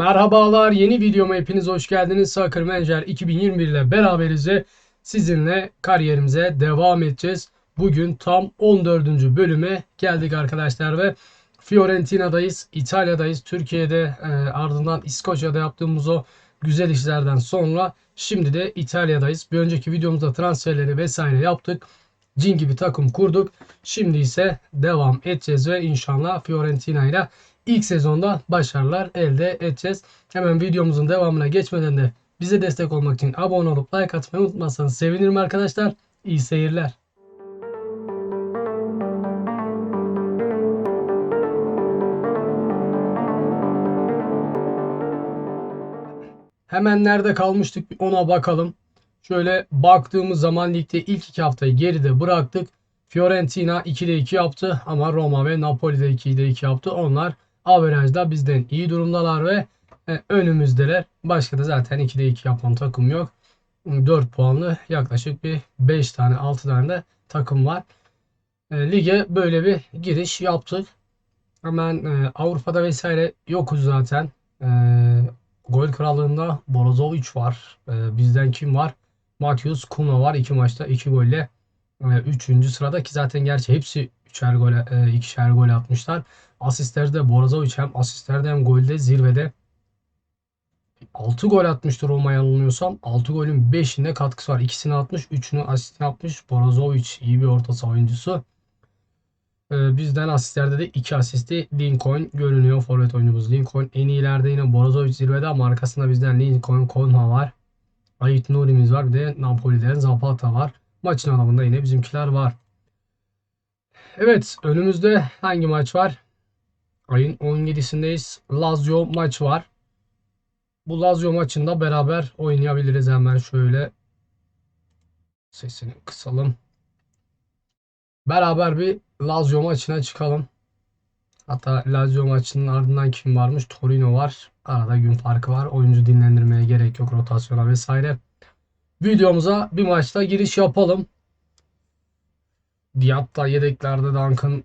Merhabalar yeni videoma hepiniz hoş geldiniz. Soccer Manager 2021 ile beraberiz ve sizinle kariyerimize devam edeceğiz. Bugün tam 14. bölüme geldik arkadaşlar ve Fiorentina'dayız, İtalya'dayız, Türkiye'de e, ardından İskoçya'da yaptığımız o güzel işlerden sonra şimdi de İtalya'dayız. Bir önceki videomuzda transferleri vesaire yaptık. Cin gibi takım kurduk. Şimdi ise devam edeceğiz ve inşallah Fiorentina ile ilk sezonda başarılar elde edeceğiz. Hemen videomuzun devamına geçmeden de bize destek olmak için abone olup like atmayı unutmazsanız sevinirim arkadaşlar. İyi seyirler. Hemen nerede kalmıştık ona bakalım. Şöyle baktığımız zaman ligde ilk iki haftayı geride bıraktık. Fiorentina 2'de 2 yaptı ama Roma ve Napoli de 2'de 2 yaptı. Onlar averajda bizden iyi durumdalar ve e, önümüzdeler. Başka da zaten 2'de 2 yapan takım yok. 4 puanlı yaklaşık bir 5 tane 6 tane de takım var. E, lige böyle bir giriş yaptık. Hemen e, Avrupa'da vesaire yokuz zaten. Gol krallığında Brozovic var. Bizden kim var? Matius Kuna var. 2 maçta 2 golle. 3. E, sırada ki zaten gerçi hepsi 3'er gol, e, ikişer gol atmışlar. Asistlerde Brozovic hem asistlerde hem golde zirvede 6 gol atmıştır Roma yanılmıyorsam. 6 golün 5'inde katkısı var. İkisini atmış, 3'ünü asistini atmış. Brozovic iyi bir orta saha oyuncusu. Ee, bizden asistlerde de 2 asisti Lincoln görünüyor. Forvet oyuncumuz Lincoln. En iyilerde yine Brozovic zirvede ama arkasında bizden Lincoln, Konha var. Ait Nuri'miz var. Bir de Napoli'den Zapata var. Maçın adamında yine bizimkiler var. Evet önümüzde hangi maç var? Ayın 17'sindeyiz. Lazio maç var. Bu Lazio maçında beraber oynayabiliriz hemen şöyle. Sesini kısalım. Beraber bir Lazio maçına çıkalım. Hatta Lazio maçının ardından kim varmış? Torino var. Arada gün farkı var. Oyuncu dinlendirmeye gerek yok rotasyona vesaire. Videomuza bir maçta giriş yapalım. Diatta yedeklerde Duncan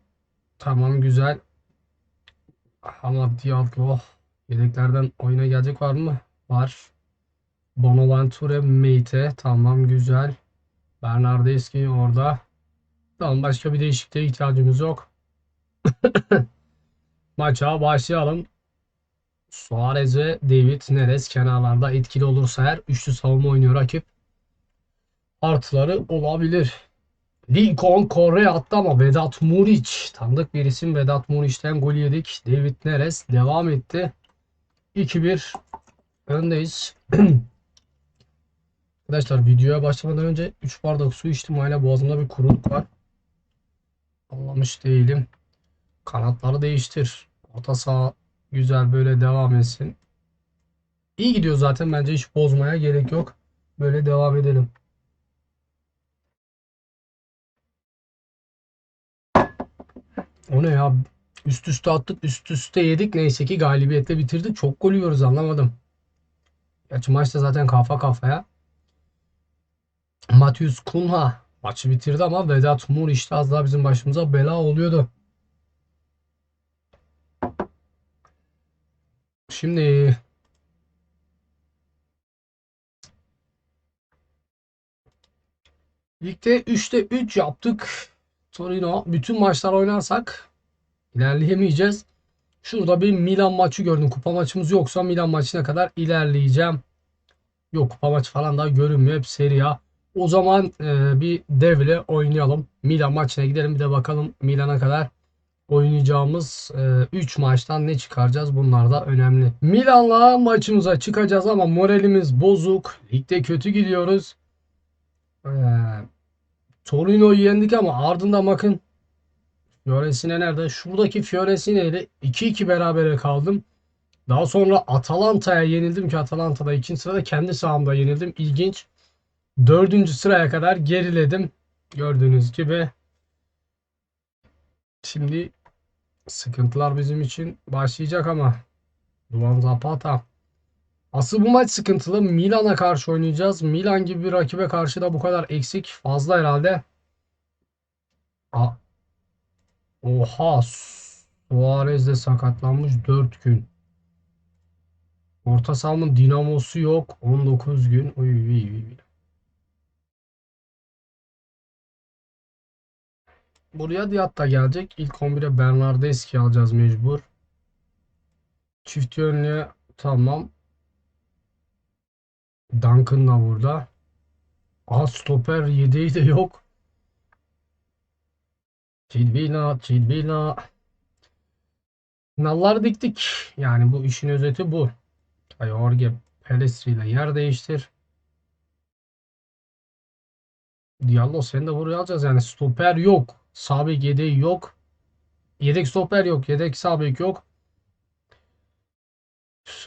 tamam güzel. Ama Diablo yedeklerden oyuna gelecek var mı? Var. Bonaventure Meite tamam güzel. Bernardeschi orada. Tamam başka bir değişikliğe ihtiyacımız yok. Maça başlayalım. Suarez ve David Neres kenarlarda etkili olursa eğer üçlü savunma oynuyor rakip. Artıları olabilir. Lincoln Correa attı ama Vedat Muriç. Tanıdık bir isim Vedat Muriç'ten gol yedik. David Neres devam etti. 2-1 öndeyiz. Arkadaşlar videoya başlamadan önce 3 bardak su içtim. Hala boğazımda bir kuruluk var. Anlamış değilim. Kanatları değiştir. Orta saha güzel böyle devam etsin. İyi gidiyor zaten. Bence hiç bozmaya gerek yok. Böyle devam edelim. O ne ya? Üst üste attık, üst üste yedik. Neyse ki galibiyetle bitirdik. Çok gol yiyoruz anlamadım. Gerçi maçta zaten kafa kafaya. Matius Kunha maçı bitirdi ama Vedat Mur işte az daha bizim başımıza bela oluyordu. Şimdi Ligde 3'te 3 yaptık. Torino bütün maçlar oynarsak ilerleyemeyeceğiz. Şurada bir Milan maçı gördüm. Kupa maçımız yoksa Milan maçına kadar ilerleyeceğim. Yok kupa maçı falan daha görünmüyor. Hep seri A. O zaman e, bir devle oynayalım. Milan maçına gidelim. Bir de bakalım Milan'a kadar oynayacağımız 3 e, maçtan ne çıkaracağız? Bunlar da önemli. Milan'la maçımıza çıkacağız ama moralimiz bozuk. Ligde kötü gidiyoruz. Ee, Torino'yu yendik ama ardından bakın Fiorentina nerede? Şuradaki Fiorentina ile 2-2 berabere kaldım. Daha sonra Atalanta'ya yenildim ki Atalanta'da ikinci sırada kendi sahamda yenildim. İlginç. Dördüncü sıraya kadar geriledim. Gördüğünüz gibi. Şimdi sıkıntılar bizim için başlayacak ama. Duvan Zapata. Asıl bu maç sıkıntılı. Milan'a karşı oynayacağız. Milan gibi bir rakibe karşı da bu kadar eksik fazla herhalde. A Oha. Suarez de sakatlanmış 4 gün. Orta sahamın dinamosu yok. 19 gün. Uy, uy, uy. Buraya Diat da gelecek. İlk 11'e Bernardeschi alacağız mecbur. Çift yönlü tamam. Duncan da burada. Aa stoper yedeği de yok. Çidbina, Çidbina. Nallar diktik. Yani bu işin özeti bu. Jorge Pelestri ile yer değiştir. Diallo seni de buraya alacağız. Yani stoper yok. Sabek yedeği yok. Yedek stoper yok. Yedek sabek yok.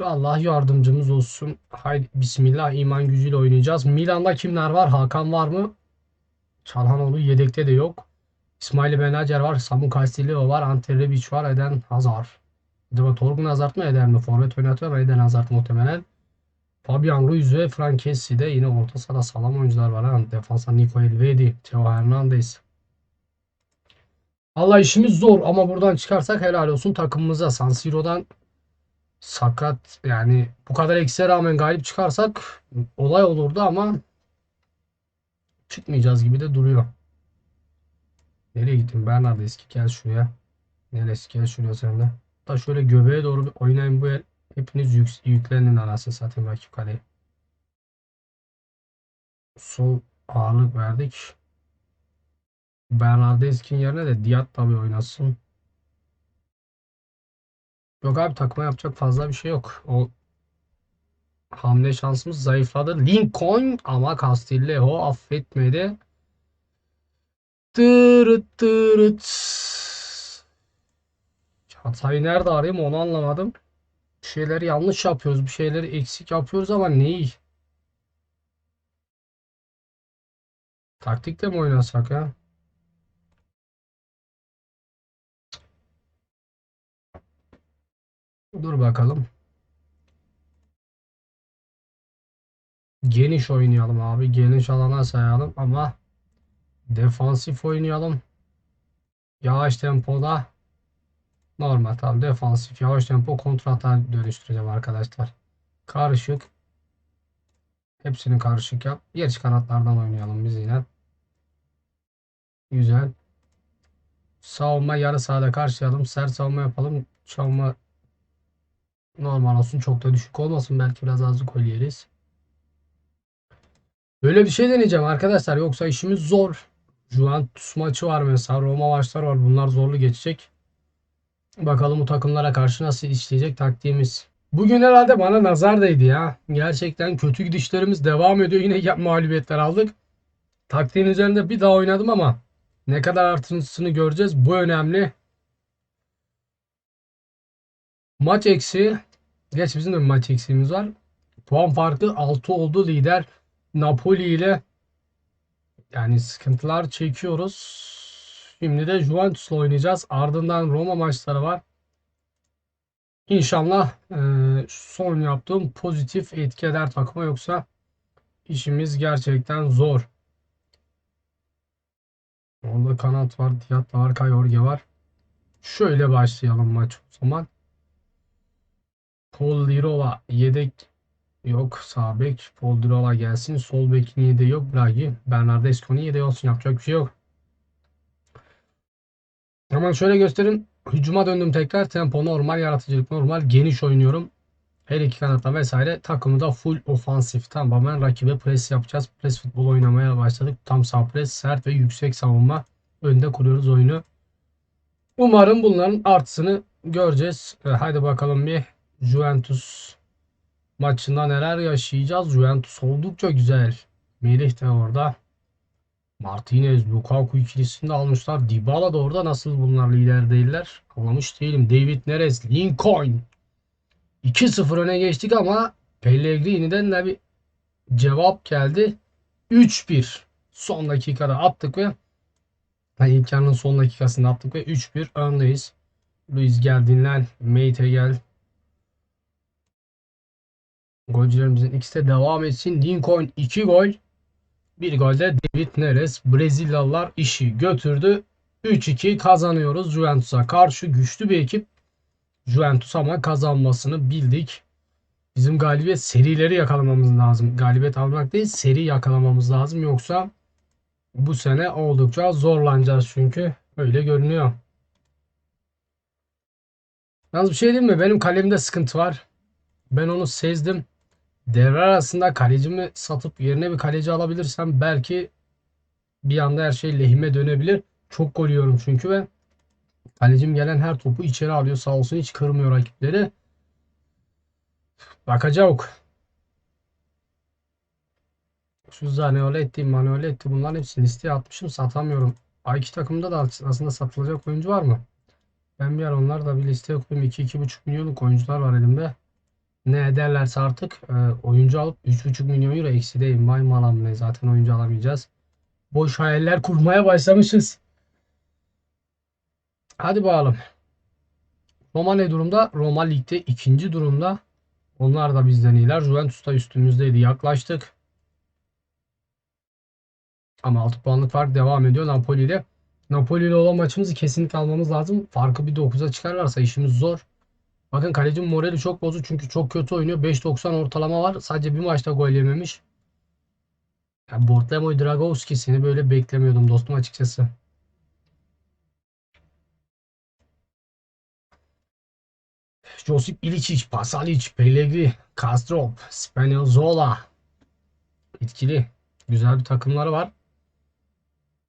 Allah yardımcımız olsun. Haydi bismillah iman gücüyle oynayacağız. Milan'da kimler var? Hakan var mı? Çalhanoğlu yedekte de yok. İsmail Benacer var. Samu Castillo var. Ante Rebic var. Eden Hazard. Acaba Torgun Hazard mı Eden mi? Forvet oynatıyor ama Eden Hazard muhtemelen. Fabian Ruiz ve Frankesi de yine orta sahada sağlam oyuncular var. Ha. Defansa Nico Elvedi, Theo Hernandez. Allah işimiz zor ama buradan çıkarsak helal olsun takımımıza. San Siro'dan sakat yani bu kadar eksiğe rağmen galip çıkarsak olay olurdu ama çıkmayacağız gibi de duruyor. Nereye gittin Bernard eski gel şuraya. Neresi gel şuraya sen de. Da şöyle göbeğe doğru bir oynayın bu el. Hepiniz yük, yüklenin anasını satayım rakip kaleye. Sol ağırlık verdik. Bernardeschi'nin yerine de Diat tabii oynasın. Yok abi takıma yapacak fazla bir şey yok. O hamle şansımız zayıfladı. Lincoln ama Castillejo affetmedi. Tırıt tırıt. Hatayı nerede arayayım onu anlamadım. Bir şeyleri yanlış yapıyoruz. Bir şeyleri eksik yapıyoruz ama neyi? Taktikle mi oynasak ya? Dur bakalım. Geniş oynayalım abi. Geniş alana sayalım ama defansif oynayalım. Yavaş tempoda normal tamam defansif yavaş tempo kontrata dönüştüreceğim arkadaşlar. Karışık. Hepsini karışık yap. Geç kanatlardan oynayalım biz yine. Güzel. Savunma yarı sahada karşılayalım. Sert savunma yapalım. Savunma normal olsun. Çok da düşük olmasın. Belki biraz azlık gol yeriz. Böyle bir şey deneyeceğim arkadaşlar. Yoksa işimiz zor. Juventus maçı var mesela. Roma maçları var. Bunlar zorlu geçecek. Bakalım bu takımlara karşı nasıl işleyecek taktiğimiz. Bugün herhalde bana nazar değdi ya. Gerçekten kötü gidişlerimiz devam ediyor. Yine mağlubiyetler aldık. Taktiğin üzerinde bir daha oynadım ama ne kadar artırısını göreceğiz. Bu önemli. Maç eksi. Geç bizim de bir maç eksiğimiz var. Puan farkı 6 oldu lider. Napoli ile yani sıkıntılar çekiyoruz. Şimdi de Juventus'la oynayacağız. Ardından Roma maçları var. İnşallah e, son yaptığım pozitif etki eder takıma yoksa işimiz gerçekten zor. Orada kanat var, Diat var, Kayorge var. Şöyle başlayalım maç o zaman. Paul Lirova yedek yok. Sağ bek Paul Lirova gelsin. Sol bekin yedeği yok. Bragi. Bernardesco'nun yedeği olsun. Yapacak bir şey yok. Hemen şöyle göstereyim. Hücuma döndüm tekrar. Tempo normal, yaratıcılık normal. Geniş oynuyorum. Her iki kanatta vesaire. Takımı da full ofansif. Tamamen rakibe pres yapacağız. Pres futbol oynamaya başladık. Tam sağ pres, sert ve yüksek savunma. Önde kuruyoruz oyunu. Umarım bunların artısını göreceğiz. E, haydi bakalım bir Juventus maçında neler yaşayacağız. Juventus oldukça güzel. Melih de orada. Martinez, Lukaku ikilisini de almışlar. Dybala da orada. Nasıl bunlar lider değiller? Anlamış değilim. David Neres, Lincoln. 2-0 öne geçtik ama Pellegrini'den de bir cevap geldi. 3-1 son dakikada attık ve yani ilk son dakikasında attık ve 3-1 öndeyiz. Luis gel dinlen. Mate gel. Golcülerimizin ikisi de devam etsin. Lincoln 2 gol. Bir golde David Neres. Brezilyalılar işi götürdü. 3-2 kazanıyoruz Juventus'a karşı güçlü bir ekip. Juventus ama kazanmasını bildik. Bizim galibiyet serileri yakalamamız lazım. Galibiyet almak değil seri yakalamamız lazım. Yoksa bu sene oldukça zorlanacağız çünkü öyle görünüyor. Yalnız bir şey diyeyim mi? Benim kalemde sıkıntı var. Ben onu sezdim. Devre arasında kalecimi satıp yerine bir kaleci alabilirsem belki bir anda her şey lehime dönebilir. Çok gol yiyorum çünkü ve kalecim gelen her topu içeri alıyor. Sağ olsun hiç kırmıyor rakipleri. Bakacağız. Şu Zaniolotti, Manueletti bunların hepsini listeye atmışım satamıyorum. A2 takımda da aslında satılacak oyuncu var mı? Ben bir ara onları da bir listeye koyayım. 2-2,5 milyonluk oyuncular var elimde. Ne ederlerse artık e, oyuncu alıp 3,5 milyon euro eksideyim. Vay malam ne zaten oyuncu alamayacağız. Boş hayaller kurmaya başlamışız. Hadi bakalım. Roma ne durumda? Roma ligde ikinci durumda. Onlar da bizden iyiler. Juventus da üstümüzdeydi. Yaklaştık. Ama 6 puanlık fark devam ediyor Napoli ile. Napoli ile olan maçımızı kesinlikle almamız lazım. Farkı bir 9'a çıkarlarsa işimiz zor. Bakın kalecim morali çok bozuk çünkü çok kötü oynuyor. 5.90 ortalama var. Sadece bir maçta gol yememiş. Yani Bortlemoy Dragovski seni böyle beklemiyordum dostum açıkçası. Josip Ilicic, Pasalic, Pellegrini, Castro, Spinazzola. Etkili. Güzel bir takımları var.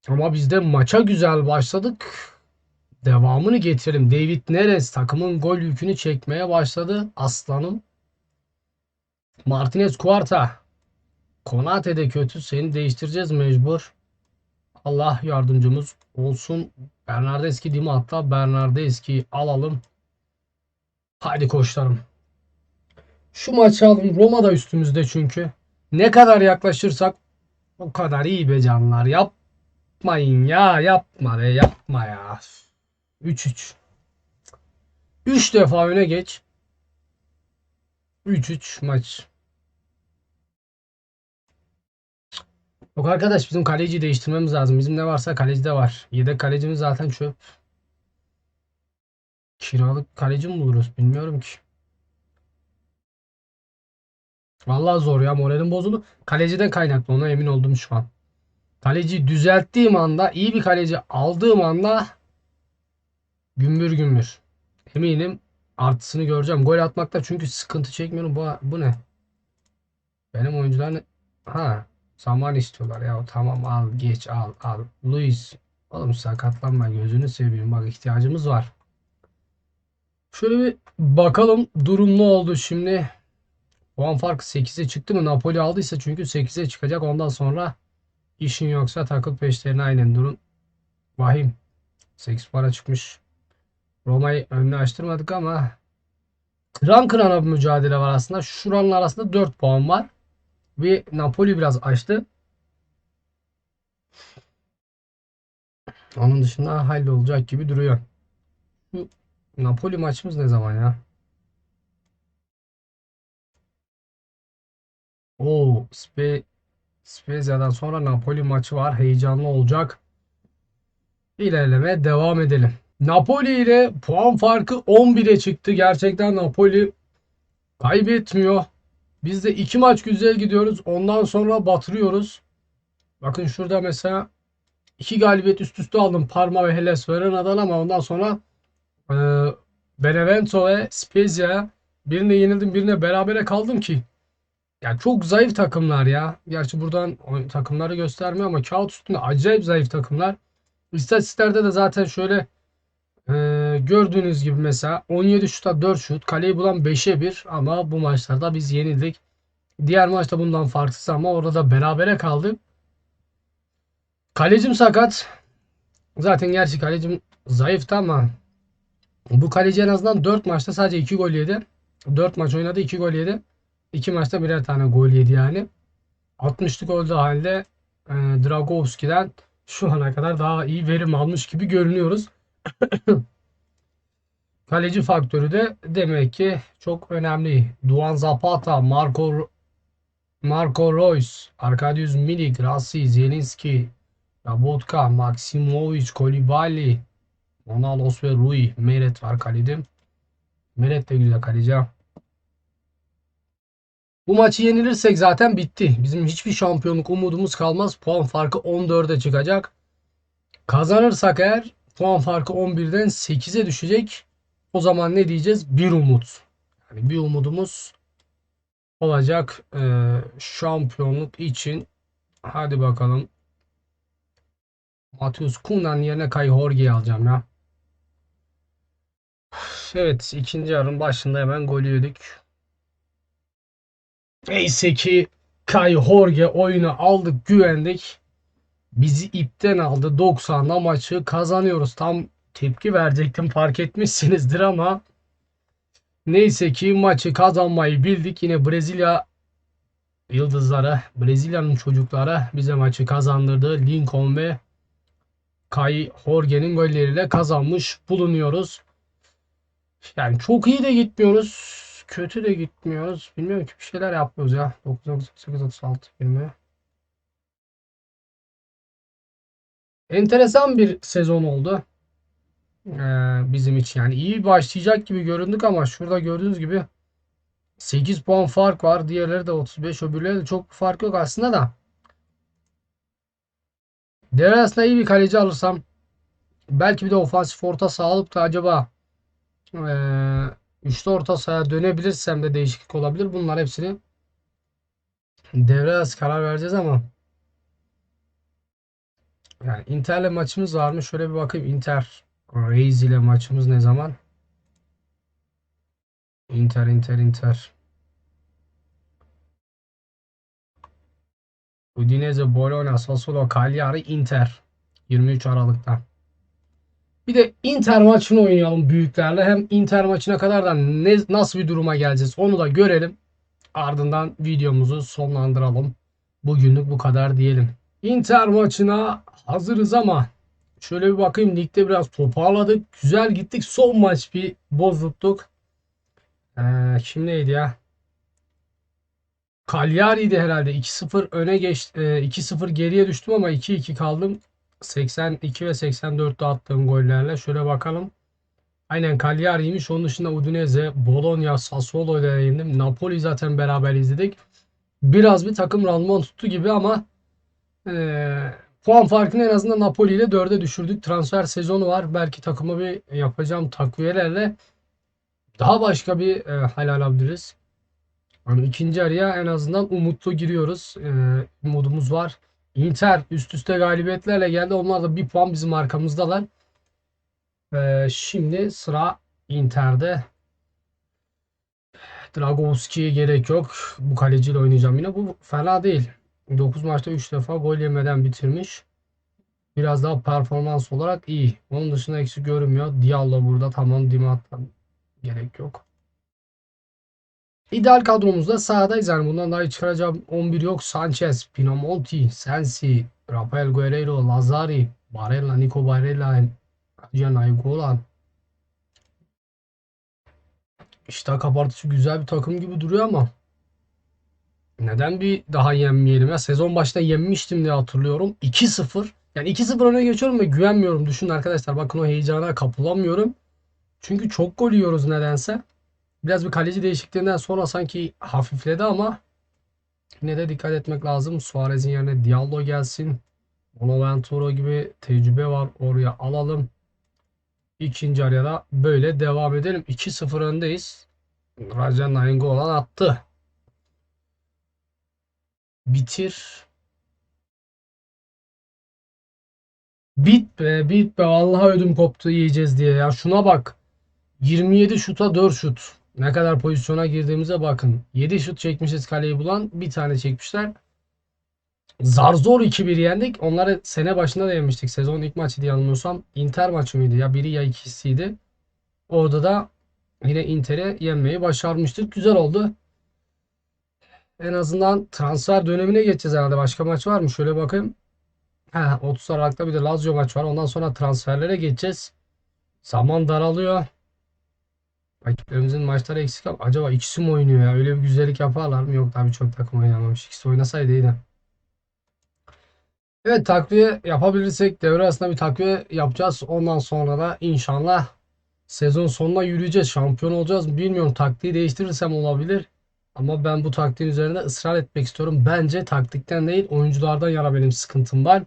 Ama biz de maça güzel başladık. Devamını getirelim. David Neres takımın gol yükünü çekmeye başladı. Aslanım. Martinez Cuarta. Konate de kötü. Seni değiştireceğiz mecbur. Allah yardımcımız olsun. Bernardeski değil mi? Hatta Bernardeski alalım. Haydi koçlarım. Şu maçı alın. Roma da üstümüzde çünkü. Ne kadar yaklaşırsak o kadar iyi be canlar. Yapmayın ya. Yapma be. Yapma ya. 3-3. 3 defa öne geç. 3-3 maç. Yok arkadaş bizim kaleciyi değiştirmemiz lazım. Bizim ne varsa kalecide var. Yedek kalecimiz zaten çöp. Kiralık kaleci mi buluruz bilmiyorum ki. Vallahi zor ya moralim bozuldu. Kaleciden kaynaklı ona emin oldum şu an. Kaleci düzelttiğim anda iyi bir kaleci aldığım anda gümbür gümbür. Eminim artısını göreceğim. Gol atmakta çünkü sıkıntı çekmiyorum. Bu, bu ne? Benim oyuncular? Ha zaman istiyorlar ya. Tamam al geç al al. Luis. Oğlum sakatlanma gözünü seveyim. Bak ihtiyacımız var. Şöyle bir bakalım durum ne oldu şimdi. Puan farkı 8'e çıktı mı? Napoli aldıysa çünkü 8'e çıkacak. Ondan sonra işin yoksa takıl peşlerine aynen durun. Vahim. 8 para çıkmış. Roma'yı önüne açtırmadık ama kıran kırana bir mücadele var aslında. Şuranın arasında 4 puan var. Ve Napoli biraz açtı. Onun dışında hallolacak gibi duruyor. Şu Napoli maçımız ne zaman ya? Oo, Spe Spezia'dan sonra Napoli maçı var. Heyecanlı olacak. İlerlemeye devam edelim. Napoli ile puan farkı 11'e çıktı. Gerçekten Napoli kaybetmiyor. Biz de iki maç güzel gidiyoruz. Ondan sonra batırıyoruz. Bakın şurada mesela iki galibiyet üst üste aldım. Parma ve Hellas Verona'dan ama ondan sonra e, Benevento ve Spezia birine yenildim birine berabere kaldım ki. Yani çok zayıf takımlar ya. Gerçi buradan takımları göstermiyor ama kağıt üstünde acayip zayıf takımlar. İstatistiklerde de zaten şöyle ee, gördüğünüz gibi mesela 17 şuta 4 şut. Kaleyi bulan 5'e 1 ama bu maçlarda biz yenildik. Diğer maçta bundan farksız ama orada da berabere kaldık. Kalecim sakat. Zaten gerçi kalecim zayıftı ama bu kaleci en azından 4 maçta sadece 2 gol yedi. 4 maç oynadı 2 gol yedi. 2 maçta birer tane gol yedi yani. 60'lık olduğu halde e, Dragovski'den şu ana kadar daha iyi verim almış gibi görünüyoruz. Kaleci faktörü de demek ki çok önemli. Duan Zapata, Marco Marco Reus, Arkadiusz Milik, Rassi, Zielinski, Labotka, Maximovic, Kolibali, Monalos ve Rui. Meret var kalede. Meret de güzel kaleci. Bu maçı yenilirsek zaten bitti. Bizim hiçbir şampiyonluk umudumuz kalmaz. Puan farkı 14'e çıkacak. Kazanırsak eğer puan farkı 11'den 8'e düşecek. O zaman ne diyeceğiz? Bir umut. Yani bir umudumuz olacak e, şampiyonluk için. Hadi bakalım. Matius Kuna'nın yerine Kai Jorge'yi alacağım ya. Evet ikinci yarının başında hemen golü yedik. Neyse ki Kai Jorge oyunu aldık güvendik. Bizi ipten aldı 90'da maçı kazanıyoruz. Tam tepki verecektim fark etmişsinizdir ama neyse ki maçı kazanmayı bildik. Yine Brezilya yıldızları, Brezilya'nın çocukları bize maçı kazandırdı. Lincoln ve Kai Jorge'nin golleriyle kazanmış bulunuyoruz. Yani çok iyi de gitmiyoruz. Kötü de gitmiyoruz. Bilmiyorum ki bir şeyler yapıyoruz ya. 998 36 20. Enteresan bir sezon oldu. Ee, bizim için yani iyi başlayacak gibi göründük ama şurada gördüğünüz gibi 8 puan fark var. Diğerleri de 35. Öbürleri de çok fark yok aslında da. Devre arasında iyi bir kaleci alırsam belki bir de ofansif orta saha alıp da acaba ee, üçlü orta sahaya dönebilirsem de değişiklik olabilir. Bunlar hepsini devre arası karar vereceğiz ama yani Inter'le maçımız var mı? Şöyle bir bakayım. Inter Reis ile maçımız ne zaman? Inter, Inter, Inter. Udinese, Bologna, Sassuolo, Cagliari, Inter. 23 Aralık'ta. Bir de Inter maçını oynayalım büyüklerle. Hem Inter maçına kadar da ne, nasıl bir duruma geleceğiz onu da görelim. Ardından videomuzu sonlandıralım. Bugünlük bu kadar diyelim. Inter maçına hazırız ama şöyle bir bakayım ligde biraz toparladık. Güzel gittik. Son maç bir bozuttuk. Ee, kim neydi ya? Cagliari'ydi herhalde. 2-0 öne geçti. 2-0 geriye düştüm ama 2-2 kaldım. 82 ve 84'te attığım gollerle. Şöyle bakalım. Aynen Cagliari'ymiş. Onun dışında Udinese, Bologna, Sassuolo ile yendim. Napoli zaten beraber izledik. Biraz bir takım randıman tuttu gibi ama ee, puan farkını en azından Napoli ile 4'e düşürdük. Transfer sezonu var. Belki takımı bir yapacağım takviyelerle daha başka bir e, hal alabiliriz. Yani ikinci araya en azından umutlu giriyoruz. E, umudumuz var. Inter üst üste galibiyetlerle geldi. Onlar da bir puan bizim arkamızdalar. E, şimdi sıra Inter'de. Dragovski'ye gerek yok. Bu kaleciyle oynayacağım yine. Bu fena değil. 9 maçta 3 defa gol yemeden bitirmiş. Biraz daha performans olarak iyi. Onun dışında eksik görünmüyor. Diallo burada tamam Dimat'tan gerek yok. İdeal kadromuzda sahadayız yani bundan daha çıkaracağım 11 yok. Sanchez, Pinamonti, Sensi, Rafael Guerreiro, Lazari, Barella, Nico Barella, Adrian Aygolan. İşte kabartıcı güzel bir takım gibi duruyor ama neden bir daha yenmeyelim ya? Sezon başta yenmiştim diye hatırlıyorum. 2-0. Yani 2-0 öne geçiyorum ve güvenmiyorum. Düşünün arkadaşlar bakın o heyecana kapılamıyorum. Çünkü çok gol yiyoruz nedense. Biraz bir kaleci değişikliğinden sonra sanki hafifledi ama yine de dikkat etmek lazım. Suarez'in yerine Diallo gelsin. Bonaventura gibi tecrübe var. Oraya alalım. İkinci araya da böyle devam edelim. 2-0 öndeyiz. Rajan Nainggolan attı. Bitir. Bit be bit be. Vallahi ödüm koptu yiyeceğiz diye. Ya şuna bak. 27 şuta 4 şut. Ne kadar pozisyona girdiğimize bakın. 7 şut çekmişiz kaleyi bulan bir tane çekmişler. Zar zor 2-1 yendik. Onları sene başında da yenmiştik. Sezonun ilk maçıydı yanılmıyorsam. Inter maçı mıydı? Ya biri ya ikisiydi. Orada da yine Inter'i yenmeyi başarmıştık. Güzel oldu en azından transfer dönemine geçeceğiz herhalde başka maç var mı şöyle bakayım Ha, 30 Aralık'ta bir de Lazio maç var. Ondan sonra transferlere geçeceğiz. Zaman daralıyor. Rakiplerimizin maçları eksik ama acaba ikisi mi oynuyor ya? Öyle bir güzellik yaparlar mı? Yok tabii çok takım oynamamış. İkisi oynasaydı iyiydi. Evet takviye yapabilirsek devre arasında bir takviye yapacağız. Ondan sonra da inşallah sezon sonuna yürüyeceğiz. Şampiyon olacağız. Bilmiyorum taktiği değiştirirsem olabilir. Ama ben bu taktiğin üzerinde ısrar etmek istiyorum. Bence taktikten değil oyunculardan yana benim sıkıntım var.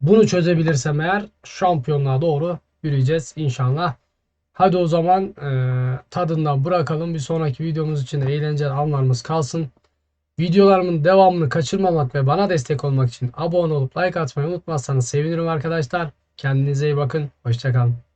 Bunu çözebilirsem eğer şampiyonluğa doğru yürüyeceğiz inşallah. Hadi o zaman e, tadından bırakalım. Bir sonraki videomuz için de eğlenceli anlarımız kalsın. Videolarımın devamını kaçırmamak ve bana destek olmak için abone olup like atmayı unutmazsanız sevinirim arkadaşlar. Kendinize iyi bakın. Hoşçakalın.